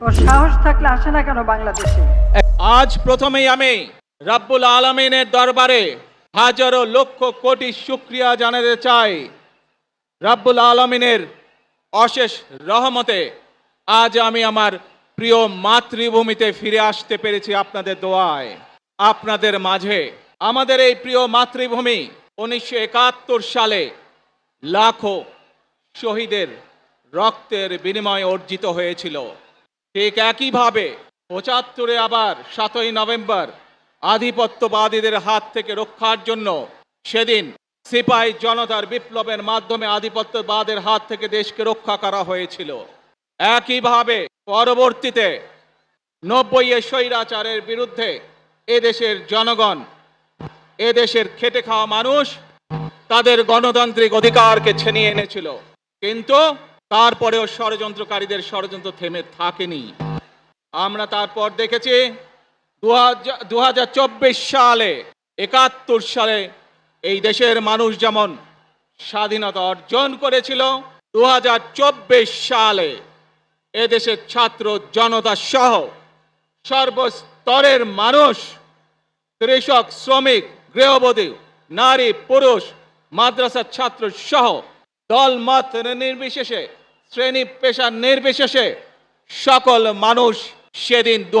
ওর সাহস থাকলে আসে না কেন বাংলাদেশে? আজ প্রথমেই আমি রাব্বুল আলমিনের দরবারে হাজারো লক্ষ কোটি জানাতে চাই রাব্বুল আলমিনের অশেষ রহমতে আজ আমি আমার প্রিয় মাতৃভূমিতে ফিরে আসতে পেরেছি আপনাদের দোয়ায়। আপনাদের মাঝে আমাদের এই প্রিয় মাতৃভূমি উনিশশো একাত্তর সালে লাখো শহীদের রক্তের বিনিময়ে অর্জিত হয়েছিল। ঠিক একইভাবে পঁচাত্তরে আবার সাতই নভেম্বর আধিপত্যবাদীদের হাত থেকে রক্ষার জন্য সেদিন সিপাহী জনতার বিপ্লবের মাধ্যমে আধিপত্যবাদের হাত থেকে দেশকে রক্ষা করা হয়েছিল। একইভাবে পরবর্তীতে নব্বই এ স্বৈরাচারের বিরুদ্ধে এদেশের জনগণ, এদেশের খেটে খাওয়া মানুষ তাদের গণতান্ত্রিক অধিকারকে ছিনিয়ে এনেছিল। কিন্তু তারপরেও ষড়যন্ত্রকারীদের ষড়যন্ত্র থেমে থাকেনি। আমরা তারপর দেখেছি দু হাজার চব্বিশ সালে, একাত্তর সালে এই দেশের মানুষ যেমন স্বাধীনতা অর্জন করেছিল দু হাজার চব্বিশ সালে এদেশের ছাত্র জনতা সহ সর্বস্তরের মানুষ, কৃষক, শ্রমিক, গৃহবধূ, নারী, পুরুষ, মাদ্রাসার ছাত্র সহ দল মত নির্বিশেষে শ্রেণি পেশা নির্বিশেষে সকল মানুষ সেদিন দু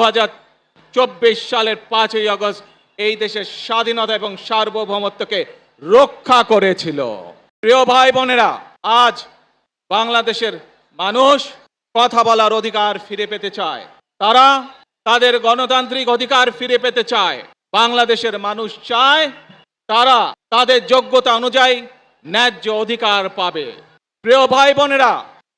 সালের পাঁচই আগস্ট এই দেশের স্বাধীনতা এবং সার্বভৌমত্বকে রক্ষা করেছিল। প্রিয় ভাই বোনেরা, আজ বাংলাদেশের মানুষ কথা বলার অধিকার ফিরে পেতে চায়। তারা তাদের গণতান্ত্রিক অধিকার ফিরে পেতে চায়। বাংলাদেশের মানুষ চায় তারা তাদের যোগ্যতা অনুযায়ী ন্যায্য অধিকার পাবে। প্রিয় ভাই বোনেরা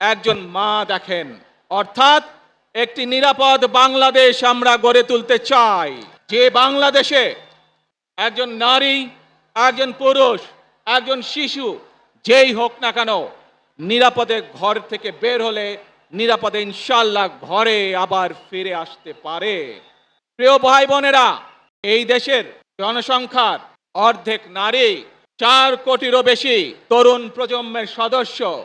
একজন মা দেখেন। অর্থাৎ একটি নিরাপদ বাংলাদেশ আমরা গড়ে তুলতে চাই। যে বাংলাদেশে একজন নারী, একজন পুরুষ, একজন শিশু, যেই হোক না কেন, নিরাপদে ঘর থেকে বের হলে নিরাপদে ইনশাল্লাহ ঘরে আবার ফিরে আসতে পারে। প্রিয় ভাই বোনেরা এই দেশের জনসংখ্যার অর্ধেক নারী, চার কোটিরও বেশি তরুণ প্রজন্মের সদস্য।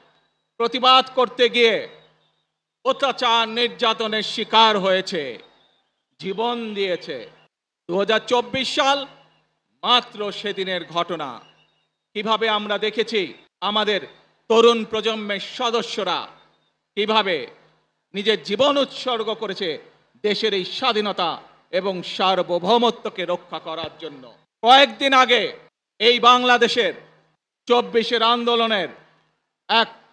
প্রতিবাদ করতে গিয়ে অত্যাচার নির্যাতনের শিকার হয়েছে, জীবন দিয়েছে। দু হাজার চব্বিশ সাল মাত্র সেদিনের ঘটনা। কীভাবে আমরা দেখেছি আমাদের তরুণ প্রজন্মের সদস্যরা কীভাবে নিজের জীবন উৎসর্গ করেছে দেশের এই স্বাধীনতা এবং সার্বভৌমত্বকে রক্ষা করার জন্য। কয়েকদিন আগে এই বাংলাদেশের চব্বিশের আন্দোলনের এক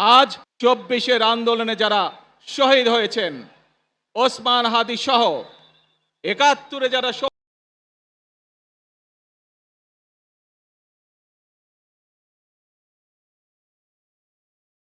আজ চব্বিশের আন্দোলনে যারা শহীদ হয়েছেন ওসমান হাদি সহ একাত্তরে যারা